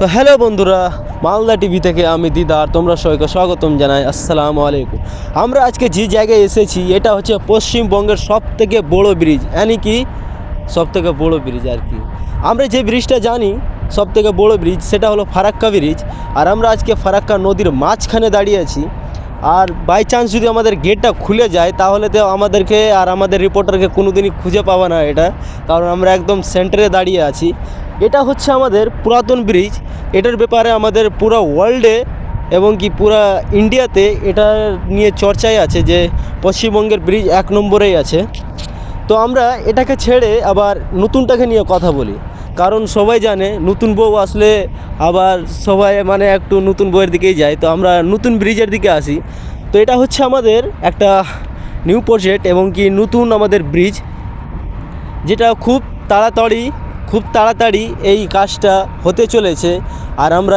তো হ্যালো বন্ধুরা, মালদা টিভি থেকে আমি দিদার, তোমরা সবাইকে স্বাগতম জানাই, আসসালামু আলাইকুম। আমরা আজকে যে জায়গায় এসেছি, এটা হচ্ছে পশ্চিমবঙ্গের সব থেকে বড় ব্রিজ यानी কি? সব থেকে বড়ো ব্রিজ আর কি। আমরা যে ব্রিজটা জানি সব থেকে বড়ো ব্রিজ সেটা হলো ফারাক্কা ব্রিজ আর আমরা আজকে ফারাক্কা নদীর মাঝখানে দাঁড়িয়ে আছি। আর বাই চান্স যদি আমাদের গেটটা খুলে যায়, তাহলে তো আমাদেরকে আর আমাদের রিপোর্টারকে কোনোদিনই খুঁজে পাবো না এটা। কারণ আমরা একদম সেন্টারে দাঁড়িয়ে আছি। এটা হচ্ছে আমাদের পুরাতন ব্রিজ এটার ব্যাপারে আমাদের পুরো ওয়ার্ল্ডে এবং কি পুরা ইন্ডিয়াতে এটা নিয়ে চর্চায় আছে যে পশ্চিমবঙ্গের ব্রিজ এক নম্বরেই আছে। তো আমরা এটাকে ছেড়ে আবার নতুনটাকে নিয়ে কথা বলি। কারণ সবাই জানে নতুন বউ আসলে আবার সবাই মানে একটু নতুন বউয়ের দিকেই যায়। তো আমরা নতুন ব্রিজের দিকে আসি। তো এটা হচ্ছে আমাদের একটা নিউ প্রজেক্ট এবং কি নতুন আমাদের ব্রিজ যেটা খুব তাড়াতাড়ি খুব তাড়াতাড়ি এই কাজটা হতে চলেছে আর আমরা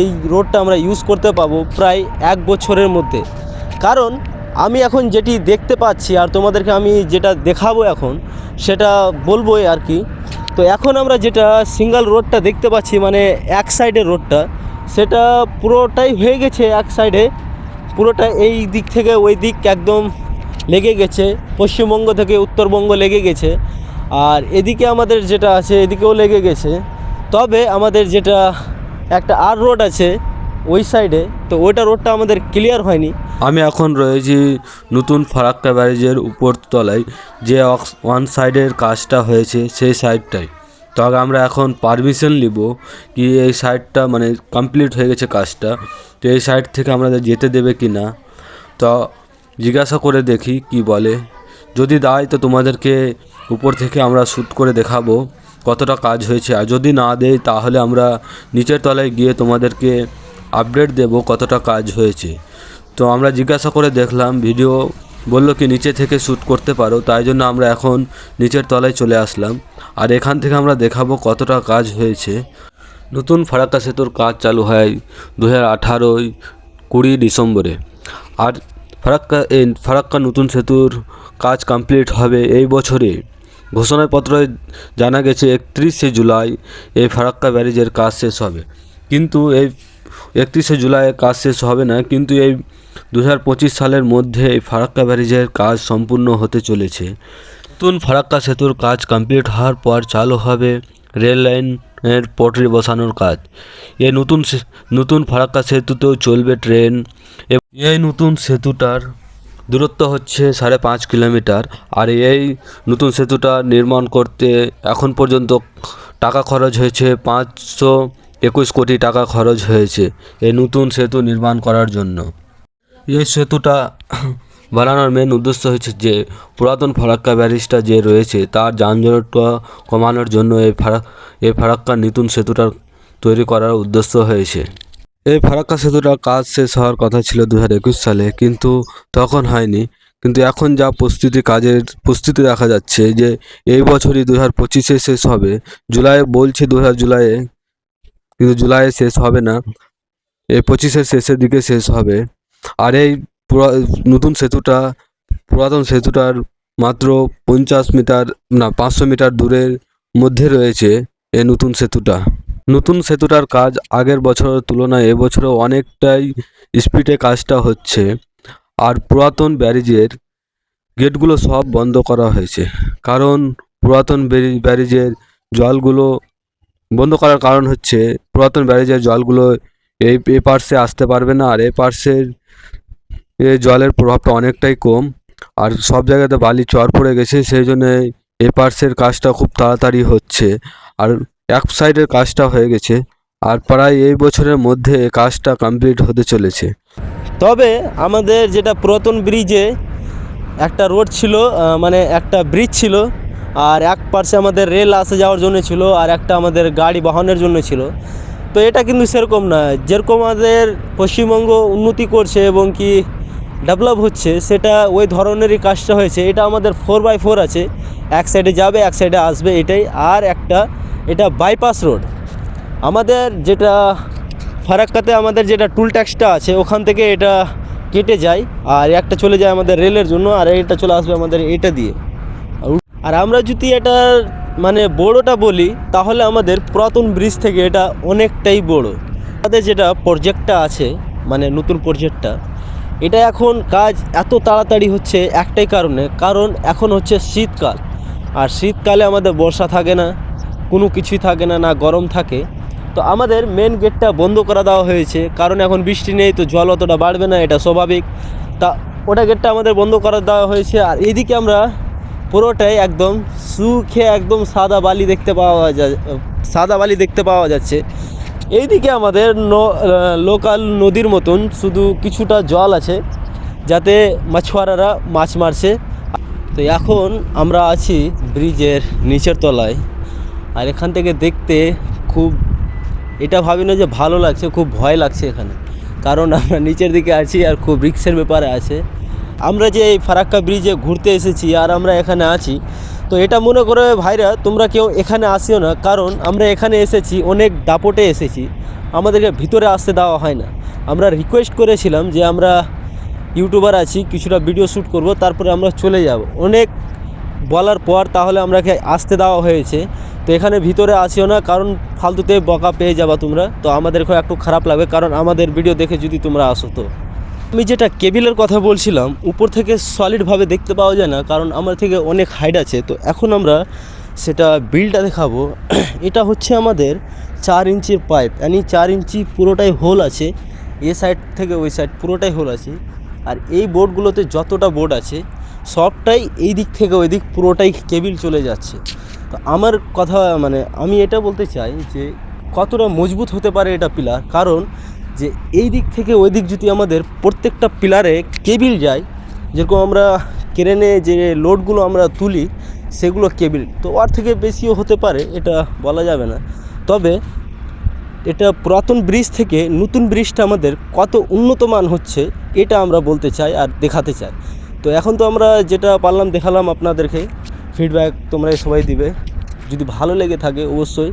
এই রোডটা আমরা ইউজ করতে পাবো প্রায় এক বছরের মধ্যে। কারণ আমি এখন যেটি দেখতে পাচ্ছি আর তোমাদেরকে আমি যেটা দেখাবো এখন, সেটা বলবোই আর কি। তো এখন আমরা যেটা সিঙ্গেল রোডটা দেখতে পাচ্ছি মানে এক সাইডের রোডটা সেটা পুরোটাই হয়ে গেছে এক সাইডে পুরোটা এই দিক থেকে ওই দিক একদম লেগে গেছে, পশ্চিমবঙ্গ থেকে উত্তরবঙ্গ লেগে গেছে। আর এদিকে আমাদের যেটা আছে, এদিকেও লেগে গেছে। তবে আমাদের যেটা একটা আর রোড আছে ওই সাইডে, তো ওইটা রোডটা আমাদের ক্লিয়ার হয়নি। আমি এখন রয়েছি নতুন ফারাক্কা ব্যারেজের উপর তলায় যে ওয়ান সাইডের কাজটা হয়েছে সেই সাইডটাই তো আমরা এখন পারমিশন নিব কি এই সাইডটা মানে কমপ্লিট হয়ে গেছে কাজটা, তো এই সাইড থেকে আমাদের যেতে দেবে কি না। তো জিজ্ঞাসা করে দেখি কি বলে। যদি দেয় তো তোমাদেরকে উপর থেকে আমরা শ্যুট করে দেখাবো কতটা কাজ হয়েছে। আর যদি না দেয় তাহলে আমরা নিচের তলায় গিয়ে তোমাদেরকে আপডেট দেব কতটা কাজ হয়েছে। তো আমরা জিজ্ঞাসা করে দেখলাম ভিডিও বলল কি নিচে থেকে শ্যুট করতে পারো, তাই জন্য আমরা এখন নিচের তলায় চলে আসলাম। আর এখান থেকে আমরা দেখাবো কতটা কাজ হয়েছে। নতুন ফারাক্কা সেতুর কাজ চালু হয় দু হাজার আঠারোই কুড়ি ডিসেম্বরে। আর ফারাক্কা, এই ফারাক্কা নতুন সেতুর কাজ কমপ্লিট হবে এই বছরে। ঘোষণাপত্রে জানা গেছে, একত্রিশে জুলাই এই ফারাক্কা ব্যারেজের কাজ শেষ হবে। কিন্তু এই একত্রিশে জুলাই কাজ শেষ হবে না, কিন্তু এই দু হাজার পঁচিশ সালের মধ্যে এই ফারাক্কা ব্যারেজের কাজ সম্পূর্ণ হতে চলেছে। নতুন ফারাক্কা সেতুর কাজ কমপ্লিট হওয়ার পর চালু হবে রেল লাইনের পটরি বসানোর কাজ। এই নতুন নতুন ফারাক্কা সেতুতেও চলবে ট্রেন এই নতুন সেতুটার দূরত্ব হচ্ছে সাড়ে পাঁচ কিলোমিটার আর এই নতুন সেতুটা নির্মাণ করতে এখন পর্যন্ত টাকা খরচ হয়েছে পাঁচশো একুশ কোটি টাকা খরচ হয়েছে এই নতুন সেতু নির্মাণ করার জন্য। এই সেতুটা বানানোর মেন উদ্দেশ্য হচ্ছে যে পুরাতন ফারাক্কা ব্যারিজটা যে রয়েছে তার যানজটটা কমানোর জন্য এই ফারাক এই ফারাক্কা নতুন সেতুটার তৈরি করার উদ্দেশ্য হয়েছে। এই ফারাক্কা সেতুটার কাজ শেষ হওয়ার কথা ছিল দু হাজার একুশ সালে, কিন্তু তখন হয়নি। কিন্তু এখন যা প্রস্তুতি কাজের প্রস্তুতি দেখা যাচ্ছে যে এই বছরই দু হাজার পঁচিশে শেষ হবে। জুলাই বলছে দু হাজার জুলাইয়ে, কিন্তু জুলাইয়ে শেষ হবে না। এই পঁচিশের শেষের দিকে শেষ হবে। আর এই নতুন সেতুটা, পুরাতন সেতুটার মাত্র পঞ্চাশ মিটার, না, পাঁচশো মিটার দূরের মধ্যে রয়েছে এই নতুন সেতুটা। নতুন সেতুটার কাজ আগের বছরের তুলনায় এবছরে অনেকটাই স্পিডে কাজটা হচ্ছে। আর পুরাতন ব্যারিজের গেটগুলো সব বন্ধ করা হয়েছে। কারণ পুরাতন ব্যারি- ব্যারিজের জলগুলো বন্ধ করার কারণ হচ্ছে পুরাতন ব্যারিজের জলগুলো এই, এ পার্শ্বে আসতে পারবে না। আর এ পার্শ্বের এ জলের প্রভাবটা অনেকটাই কম। আর সব জায়গাতে বালি চর পড়ে গেছে, সেই জন্য এ পার্শ্বের কাজটা খুব তাড়াতাড়ি হচ্ছে। আর এক সাইডের কাজটা হয়ে গেছে আর প্রায় এই বছরের মধ্যে কাজটা কমপ্লিট হতে চলেছে। তবে আমাদের যেটা পুরাতন ব্রিজে একটা রোড ছিল মানে একটা ব্রিজ ছিল, আর এক পাশে আমাদের রেল আসা যাওয়ার জন্য ছিল, আর একটা আমাদের গাড়ি বাহনের জন্য ছিল। তো এটা কিন্তু সেরকম না। যেরকম আমাদের পশ্চিমবঙ্গ উন্নতি করছে এবং কি ডেভেলপ হচ্ছে, সেটা ওই ধরনেরই কাজটা হয়েছে। এটা আমাদের ফোর বাই ফোর আছে। এক সাইডে যাবে, এক সাইডে আসবে, এটাই। আর একটা এটা বাইপাস রোড আমাদের যেটা ফারাক্কাতে আমাদের যেটা টুল ট্যাক্সটা আছে, ওখান থেকে এটা কেটে যায় আর একটা চলে যায় আমাদের রেলের জন্য আর এটা চলে আসবে আমাদের এটা দিয়ে। আর আমরা যদি এটা মানে বড়োটা বলি, তাহলে আমাদের পুরাতন ব্রিজ থেকে এটা অনেকটাই বড়। আমাদের যেটা প্রজেক্টটা আছে মানে নতুন প্রজেক্টটা এটা এখন কাজ এত তাড়াতাড়ি হচ্ছে একটাই কারণে, কারণ এখন হচ্ছে শীতকাল। আর শীতকালে আমাদের বর্ষা থাকে না কোনো কিছুই থাকে না না গরম থাকে। তো আমাদের মেন গেটটা বন্ধ করে দেওয়া হয়েছে। কারণ এখন বৃষ্টি নেই, তো জল অতটা বাড়বে না, এটা স্বাভাবিক। তা ওটা গেটটা আমাদের বন্ধ করে দেওয়া হয়েছে। আর এইদিকে আমরা পুরোটাই একদম সুখে, একদম সাদা বালি দেখতে পাওয়া যায় সাদা বালি দেখতে পাওয়া যাচ্ছে। এইদিকে আমাদের লোকাল নদীর মতন শুধু কিছুটা জল আছে, যাতে মাছুয়ারারা মাছ মারছে। তো এখন আমরা আছি ব্রিজের নিচের তলায়। আর এখান থেকে দেখতে খুব, এটা ভাবি না যে ভালো লাগছে, খুব ভয় লাগছে এখানে। কারণ আমরা নিচের দিকে আছি আর খুব রিক্সের ব্যাপারে আছে। আমরা যে এই ফারাক্কা ব্রিজে ঘুরতে এসেছি আর আমরা এখানে আছি, তো এটা মনে করে ভাইরা তোমরা কেউ এখানে আসিও না, কারণ আমরা এখানে এসেছি, অনেক দাপটে এসেছি। আমাদেরকে ভিতরে আসতে দেওয়া হয় না। আমরা রিকোয়েস্ট করেছিলাম যে আমরা ইউটিউবার আছি, কিছুটা ভিডিও শ্যুট করব, তারপরে আমরা চলে যাব। অনেক বলার পর তাহলে আমরাকে আসতে দেওয়া হয়েছে। তো এখানে ভিতরে আসিও না, কারণ ফালতুতে বকা পেয়ে যাবা তোমরা। তো আমাদের একটু খারাপ লাগবে কারণ আমাদের ভিডিও দেখে যদি তোমরা আসো তো। আমি যেটা কেবিলের কথা বলছিলাম, উপর থেকে সলিডভাবে দেখতে পাওয়া যায় না, কারণ আমার থেকে অনেক হাইট আছে। তো এখন আমরা সেটা বিলটা দেখাবো। এটা হচ্ছে আমাদের চার ইঞ্চির পাইপ মানে চার ইঞ্চি পুরোটাই হোল আছে। এ সাইড থেকে ওই সাইড পুরোটাই হোল আছে। আর এই বোর্ডগুলোতে যতটা বোর্ড আছে, সবটাই এই দিক থেকে ওই দিক পুরোটাই কেবিল চলে যাচ্ছে। তো আমার কথা মানে আমি এটা বলতে চাই যে কতটা মজবুত হতে পারে এটা পিলার, কারণ যে এই দিক থেকে ওই দিক যদি আমাদের প্রত্যেকটা পিলারে কেবিল যায়, যেরকম আমরা ক্রেনে যে লোডগুলো আমরা তুলি, সেগুলো কেবিল, তো ওর থেকে বেশিও হতে পারে, এটা বলা যাবে না। তবে এটা পুরাতন ব্রিজ থেকে নতুন ব্রিজটা আমাদের কত উন্নত মান হচ্ছে, এটা আমরা বলতে চাই আর দেখাতে চাই। তো এখন তো আমরা যেটা পারলাম, দেখালাম আপনাদেরকে। ফিডব্যাক তোমরা সবাই দিবে। যদি ভালো লেগে থাকে, অবশ্যই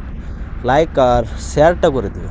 লাইক আর শেয়ারটা করে দেবে।